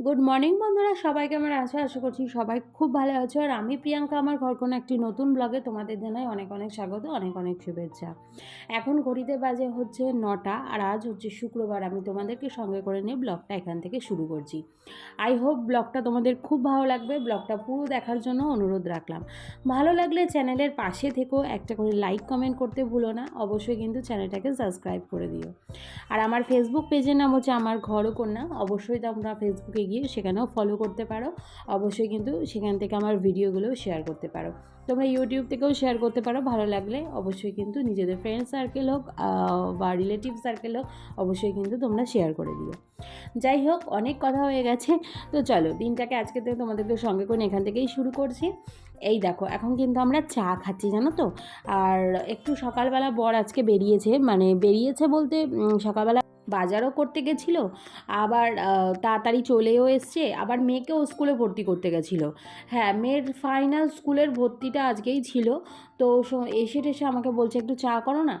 Good morning বন্ধুরা। সবাই কেমন আছো? আশা করছি সবাই খুব ভালো আছো। আর আমি প্রিয়াঙ্কা, আমার ঘর কোনো একটি নতুন ব্লগে তোমাদের জানাই অনেক অনেক স্বাগত, অনেক অনেক শুভেচ্ছা। এখন ঘড়িতে বাজে হচ্ছে নটা, আর আজ হচ্ছে শুক্রবার। আমি তোমাদেরকে সঙ্গে করে নিয়ে ব্লগটা এখান থেকে শুরু করছি। আই হোপ ব্লগটা তোমাদের খুব ভালো লাগবে। ব্লগটা পুরো দেখার জন্য অনুরোধ রাখলাম। ভালো লাগলে চ্যানেলের পাশে থেকেও একটা করে লাইক কমেন্ট করতে ভুলো না। অবশ্যই কিন্তু চ্যানেলটাকে সাবস্ক্রাইব করে দিও। আর আমার ফেসবুক পেজের নাম হচ্ছে আমার ঘর কন্যা অবশ্যই তোমরা ফেসবুকে গিয়ে সেখানেও ফলো করতে পারো। অবশ্যই কিন্তু সেখান থেকে আমার ভিডিওগুলো শেয়ার করতে পারো। তোমরা ইউটিউব থেকেও শেয়ার করতে পারো। ভালো লাগলে অবশ্যই কিন্তু নিজেদের ফ্রেন্ড সার্কেল হোক বা রিলেটিভ সার্কেল হোক, অবশ্যই কিন্তু তোমরা শেয়ার করে দিও। যাই হোক, অনেক কথা হয়ে গেছে। তো চলো, দিনটাকে আজকে থেকে তোমাদেরকে সঙ্গে করে এখান থেকেই শুরু করছি। এই দেখো, এখন কিন্তু আমরা চা খাচ্ছি, জানো তো? আর একটু সকালবেলা বর আজকে বেরিয়েছে। মানে বেরিয়েছে বলতে সকালবেলা বাজারও করতে গেছিল, আবার তাড়াতাড়ি চলেও এসছে, আবার মেয়েকেও স্কুলে ভর্তি করতে গেছিল। হ্যাঁ মেয়ের ফাইনাল স্কুলের ভর্তিটা আজকেই ছিল। তো এসে টেসে আমাকে বলছে, একটু চা করো না?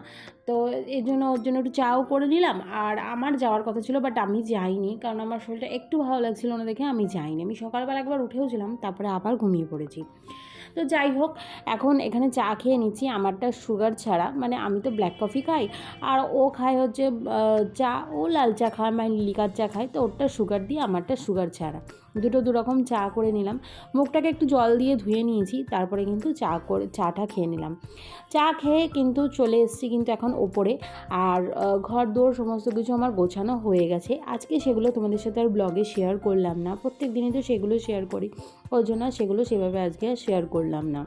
তো এই জন্য, ওর জন্য একটু চাও করে নিলাম। আর আমার যাওয়ার কথা ছিল বাট আমি যাইনি, কারণ আমার শরীরটা একটু ভালো লাগছিল না দেখে আমি যাইনি। আমি সকালবেলা একবার উঠেও ছিলাম, তারপরে আবার ঘুমিয়ে পড়েছি। তো যাই হোক, এখন এখানে চা খেয়ে নিচ্ছি, আমারটা সুগার ছাড়া। মানে আমি তো ব্ল্যাক কফি খাই, আর ও খায় হচ্ছে চা, ও লাল চা খায় মানে লিকার চা খায়, তো ওরটা সুগার দিয়ে আমারটা সুগার ছাড়া। দুটো দুরকম চা করে নিলাম। মুখটাকে একটু জল দিয়ে ধুয়ে নিয়েছি, তারপরে কিন্তু চা করে, চাটা খেয়ে নিলাম। চা খেয়ে কিন্তু চলে এসেছি কিন্তু এখন ওপরে। আর ঘর দৌড় সমস্ত কিছু আমার গোছানো হয়ে গেছে। আজকে সেগুলো তোমাদের সাথে আর ব্লগে শেয়ার করলাম না। প্রত্যেক দিনই তো সেগুলো শেয়ার করি। ওই জন্য সেগুলো সেভাবে আজকে শেয়ার করলাম না।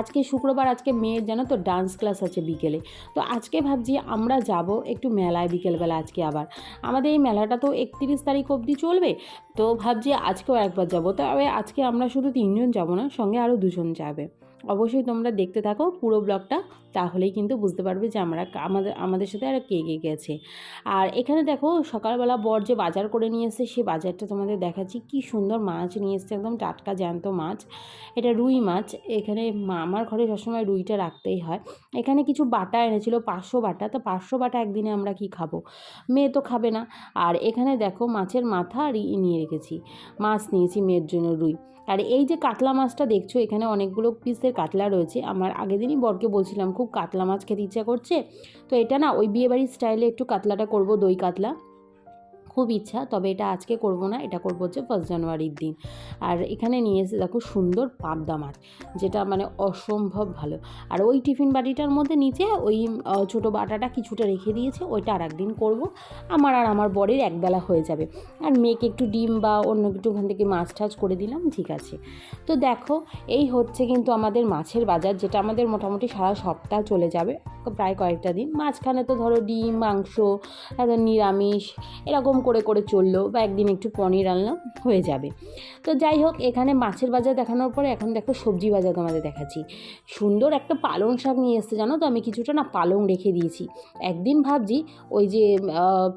আজকে শুক্রবার, আজকে মেয়ের জানো তো ডান্স ক্লাস আছে বিকেলে। তো আজকে ভাবছি আমরা যাব একটু মেলায় বিকেলবেলা আজকে আবার। আমাদের এই মেলাটা তো একত্রিশ তারিখ অবধি চলবে, তো ভাবছি আজকেও একবার যাব। তবে আজকে আমরা শুধু তিনজন যাব না, সঙ্গে আরও দুজন যাবে। অবশ্যই তোমরা দেখতে থাকো পুরো ব্লগটা, তাহলেই কিন্তু বুঝতে পারবে যে আমরা আমাদের আমাদের সাথে আর কে কে গেছে। আর এখানে দেখো সকালবেলা বর যে বাজার করে নিয়ে এসেছে সেই বাজারটা তোমাদের দেখাচ্ছি। কি সুন্দর মাছ নিয়ে এসেছে, একদম টাটকা জ্যান্ত মাছ। এটা রুই মাছ, এখানে মা- আমার ঘরে সবসময় রুইটা রাখতেই হয়। এখানে কিছু বাটা এনেছিল, পাঁচশো বাটা। তো পাঁচশো বাটা একদিনে আমরা কি খাব? মেয়ে তো খাবে না। আর এখানে দেখো মাছের মাথা আর নিয়ে রেখেছি। মাছ নিয়েছি মেয়ের জন্য রুই। আর এই যে কাতলা মাছটা দেখছ, এখানে অনেকগুলো পিসের কাতলা রয়েছে। আমার আগের দিনই বরকে বলছিলাম, খুব কাতলা মাছ খেতে ইচ্ছা করছে। তো এটা না, ওই বিয়েবাড়ির স্টাইলে একটু কাতলাটা করব, দই কাতলা। খুব ইচ্ছা, তবে এটা আজকে করব না, এটা করব হচ্ছে ফার্স্ট জানুয়ারির দিন। আর এখানে নিয়ে এসে দেখো সুন্দর পাবদা মাছ, যেটা মানে অসম্ভব ভালো। আর ওই টিফিন বাটিটার মধ্যে নিচে ওই ছোটো বাটাটা কিছুটা রেখে দিয়েছে, ওইটা আর একদিন করব। আমার আর আমার বরের একবেলা হয়ে যাবে। আর মেয়েকে একটু ডিম বা অন্য কিছু ওখান থেকে মাছ টাছ করে দিলাম, ঠিক আছে। তো দেখো, এই হচ্ছে কিন্তু আমাদের মাছের বাজার, যেটা আমাদের মোটামুটি সারা সপ্তাহ চলে যাবে, প্রায় কয়েকটা দিন। মাঝখানে তো ধরো ডিম, মাংস নিরামিষ, এরকম করে করে চলল বা একদিন একটু পনির আনলাম হয়ে যাবে। তো যাই হোক, এখানে মাছের বাজার দেখানোর পরে এখন দেখো সবজি বাজার তোমাদের দেখাচ্ছি। সুন্দর একটা পালং শাক নিয়ে এসছে, জানো তো? আমি কিছুটা না পালং রেখে দিয়েছি। একদিন ভাবছি ওই যে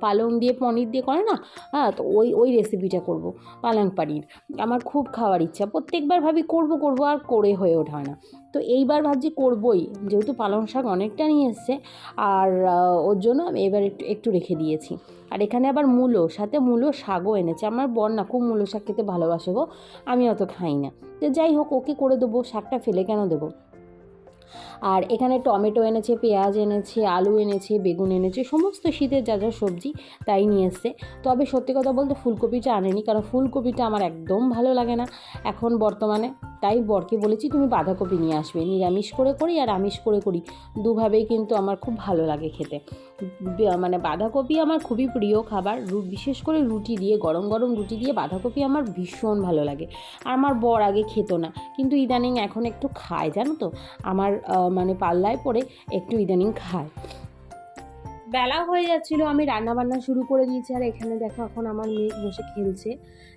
পালং দিয়ে পনির দিয়ে করে না হ্যাঁ তো ওই ওই রেসিপিটা করব, পালং পানির। আমার খুব খাওয়ার ইচ্ছা। প্রত্যেকবার ভাবি করব করব, আর করে হয়ে ওঠে না। তো এইবার ভাবছি করবই। যেহেতু পালং শাক অনেকটা নিয়ে এসছে, আর ওর জন্য আমি এবার একটু একটু রেখে দিয়েছি। আর এখানে আবার মূলো, সাথে মূলো শাকও এনেছে। আমার বর না খুব মূলো শাক খেতে ভালোবাসে গো, আমি অত খাই না। তো যাই হোক, ওকে করে দেবো, শাকটা ফেলে কেন দেবো? আর এখানে টমেটো এনেছে, পেঁয়াজ এনেছে, আলু এনেছে, বেগুন এনেছে, সমস্ত শীতের যা যা সবজি তাই নিয়ে এসছে। তবে সত্যি কথা বলতে ফুলকপিটা আনেনি, কারণ ফুলকপিটা আমার একদম ভালো লাগে না। এখন বর্তমানে তাই বরকে বলেছি, তুমি বাঁধাকপি নিয়ে আসবে, নিরামিষ করে করি আর আমিষ করে করি। দুভাবেই কিন্তু আমার খুব ভালো লাগে খেতে। মানে বাঁধাকপি আমার খুবই প্রিয় খাবার। বিশেষ করে রুটি দিয়ে, গরম গরম রুটি দিয়ে বাঁধাকপি আমার ভীষণ ভালো লাগে। আর আমার বর আগে খেত না, কিন্তু ইদানিং এখন একটু খায়, জানো তো? আমার মানে পাল্লায় পড়ে একটু ইদানিং খায়। বেলা হয়ে যাচ্ছিল, আমি রান্না বান্না শুরু করে দিয়েছি। আর এখানে দেখো, এখন আমার মেয়ে বসে খেলছে।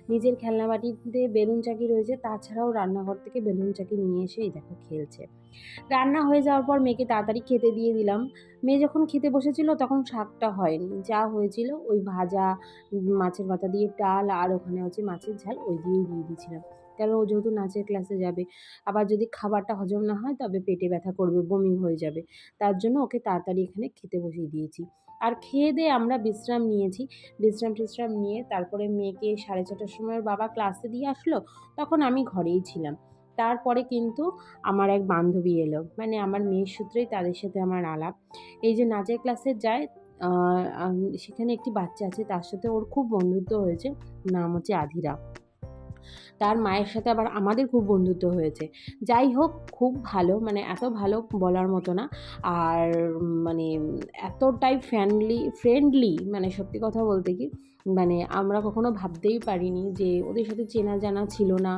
নিজের খেলনা বাটিতে বেলুন চাকি রয়েছে, তাছাড়াও রান্নাঘর থেকে বেলুন চাকি নিয়ে এসে এই দেখো খেলছে। রান্না হয়ে যাওয়ার পর মেয়েকে তাড়াতাড়ি খেতে দিয়ে দিলাম। মেয়ে যখন খেতে বসেছিল, তখন শাকটা হয়নি। যা হয়েছিল, ওই ভাজা মাছের মাথা দিয়ে ডাল, আর ওখানে হচ্ছে মাছের ঝাল, ওই দিয়েই দিয়ে দিয়েছিলাম। কারণ ও যেহেতু নাচের ক্লাসে যাবে। আবার যদি খাবারটা হজম না হয়, তবে পেটে ব্যথা করবে, বমি হয়ে যাবে। তার জন্য ওকে তাড়াতাড়ি এখানে খেতে বসিয়ে দিয়েছি। আর খেয়ে দিয়ে আমরা বিশ্রাম নিয়েছি। বিশ্রাম টিশ্রাম নিয়ে তারপরে মেয়েকে সাড়ে ছটার সময় বাবা ক্লাসে দিয়ে আসলো। তখন আমি ঘরেই ছিলাম। তারপরে কিন্তু আমার এক বান্ধবী এলো। মানে আমার মেয়ের সূত্রেই তাদের সাথে আমার আলাপ। এই যে নাচের ক্লাসে যায় সেখানে একটি বাচ্চা আছে। তার সাথে ওর খুব বন্ধুত্ব হয়েছে। নাম হচ্ছে আধিরা। তার মায়ের সাথে আবার আমাদের খুব বন্ধুত্ব হয়েছে। যাই হোক, খুব ভালো মানে এত ভালো বলার মতো না। আর মানে এতটাই ফ্যান্ডলি ফ্রেন্ডলি মানে সত্যি কথা বলতে কি মানে আমরা কখনো ভাবতেই পারিনি যে ওদের সাথে চেনা জানা ছিল না।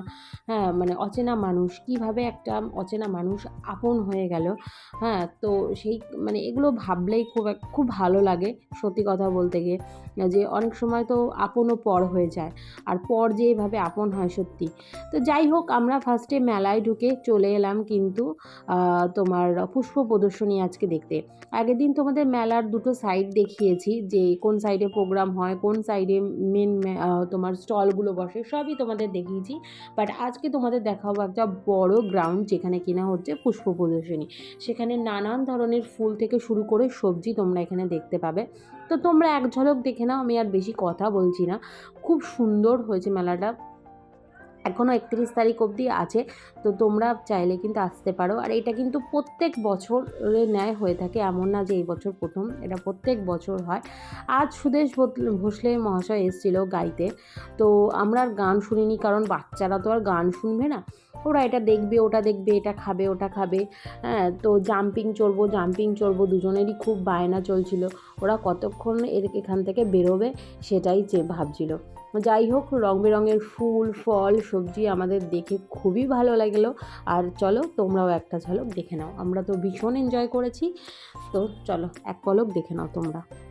হ্যাঁ মানে অচেনা মানুষ। কীভাবে একটা অচেনা মানুষ আপন হয়ে গেল? হ্যাঁ তো সেই মানে এগুলো ভাবলেই খুব খুব ভালো লাগে সত্যি কথা বলতে গিয়ে, যে অনেক সময় তো আপনও পর হয়ে যায়। আর পর যে এভাবে আপন হয় সত্যি। তো যাই হোক, আমরা ফার্স্টে মেলায় ঢুকে চলে এলাম কিন্তু তোমার পুষ্প প্রদর্শনী আজকে দেখতে। আগের দিন তোমাদের মেলার দুটো সাইড দেখিয়েছি যে কোন সাইডে প্রোগ্রাম হয়, কোন সাইডে মেন তোমার স্টলগুলো বসে, সবই তোমাদের দেখিয়েছি। বাট আজকে তোমাদের দেখাবো একটা বড় গ্রাউন্ড যেখানে কিনা হচ্ছে পুষ্প প্রদর্শনী। সেখানে নানান ধরনের ফুল থেকে শুরু করে সবজি তোমরা এখানে দেখতে পাবে। তো তোমরা এক ঝলক দেখে নাও, আমি আর বেশি কথা বলছি না। খুব সুন্দর হয়েছে মেলাটা। এখনও একত্রিশ তারিখ অবধি আছে, তো তোমরা চাইলে কিন্তু আসতে পারো। আর এটা কিন্তু প্রত্যেক বছরে ন্যায় হয়ে থাকে, এমন না যে এই বছর প্রথম, এটা প্রত্যেক বছর হয়। আজ সুদেশ ভোসলে মহাশয় এসেছিল গাইতে, তো আমরা আর গান শুনিনি, কারণ বাচ্চারা তো আর গান শুনবে না। ওরা এটা দেখবে, ওটা দেখবে, এটা খাবে, ওটা খাবে হ্যাঁ তো জাম্পিং চড়বো জাম্পিং চড়বো দুজনেরই খুব বায়না চলছিল। ওরা কতক্ষণ এর, এখান থেকে বেরোবে সেটাই যে ভাবছিল। যাই হোক রং বেরঙের ফুল, ফল, সবজি আমাদের দেখে খুবই ভালো লাগল। আর চলো, তোমরাও একটা ঝলক দেখে নাও। আমরা তো ভীষণ এনজয় করেছি। তো চলো, এক পলক দেখে নাও তোমরা।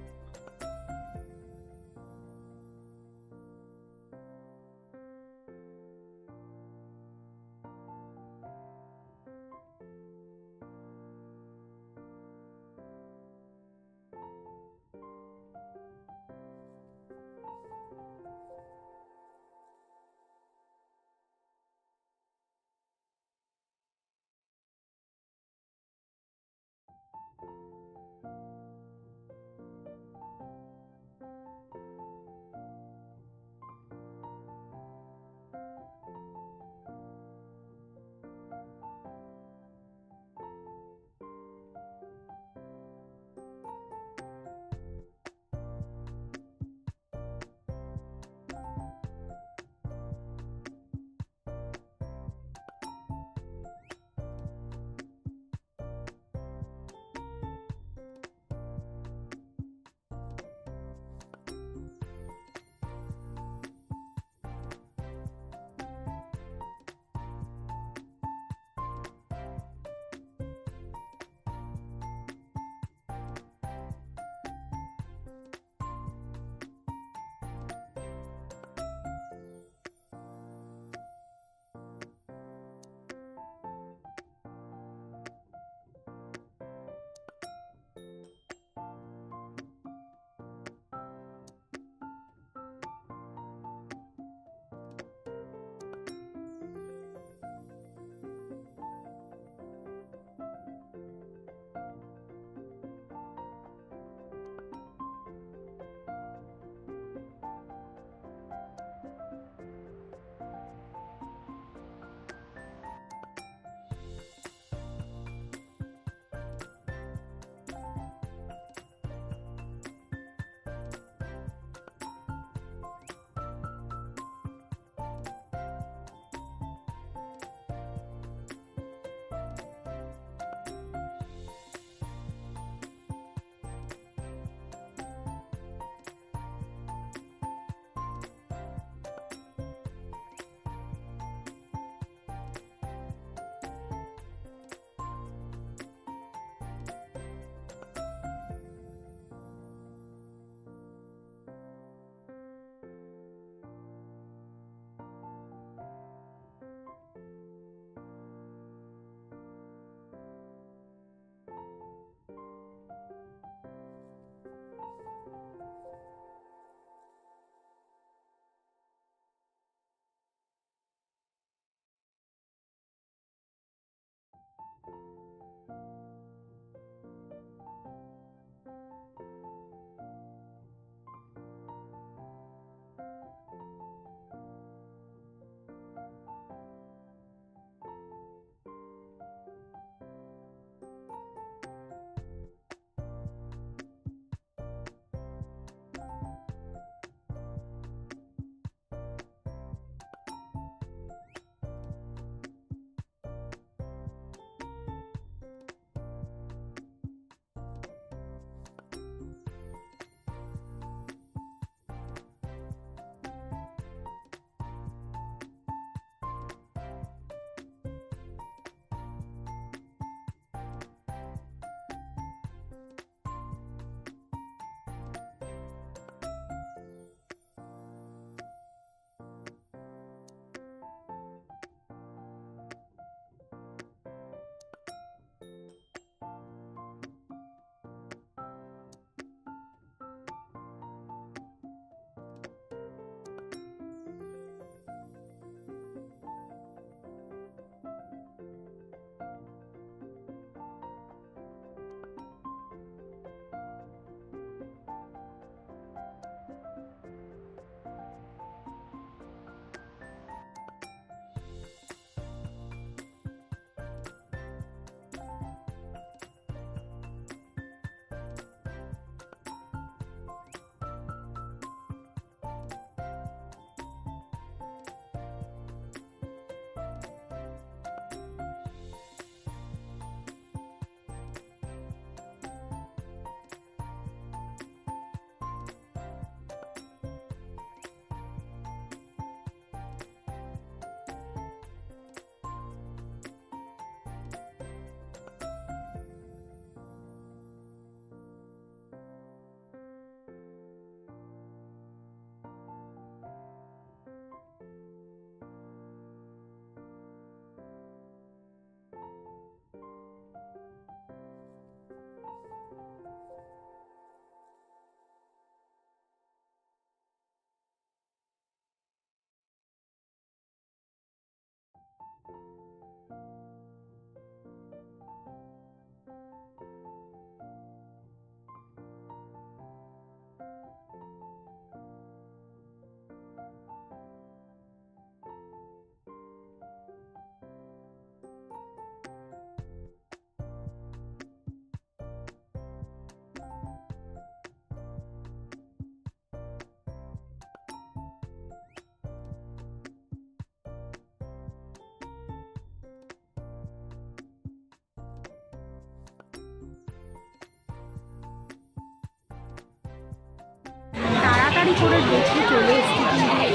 তাড়াতাড়ি করে দেখে চলে এসেছি কিন্তু এই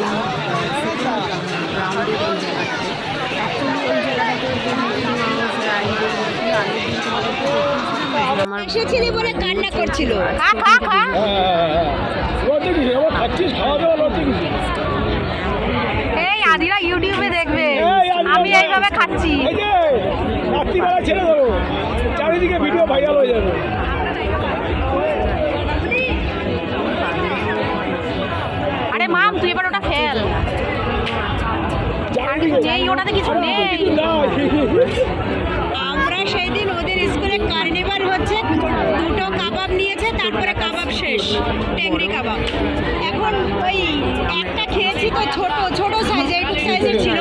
গ্রাউন্ডের এই জায়গাটাতে অ্যাকচুয়ালি ওই জায়গাটাতে যে মিকি মাউস রাইডের মধ্যে আগের দিন তোমাদেরকে এসেছিলি বলে কান্না করছিল। খা খা খা লজ্জা কিসে আমার খাচ্ছিস খাওয়া দাওয়া লজ্জা কিসে এই আদিরা ইউটিউবে দেখবে। আমি এইভাবে খাচ্ছি। রাত্রিবেলা ছেড়ে দেবো। আমরা সেই দিন ওদের স্কুলে কার্নিভাল হচ্ছে, দুটো কাবাব নিয়েছে, তারপরে কাবাব শেষ টেংরি কাবাব। এখন ওই একটা খেয়েছি তো ছোট ছোট সাইজের সাইজের ছিল।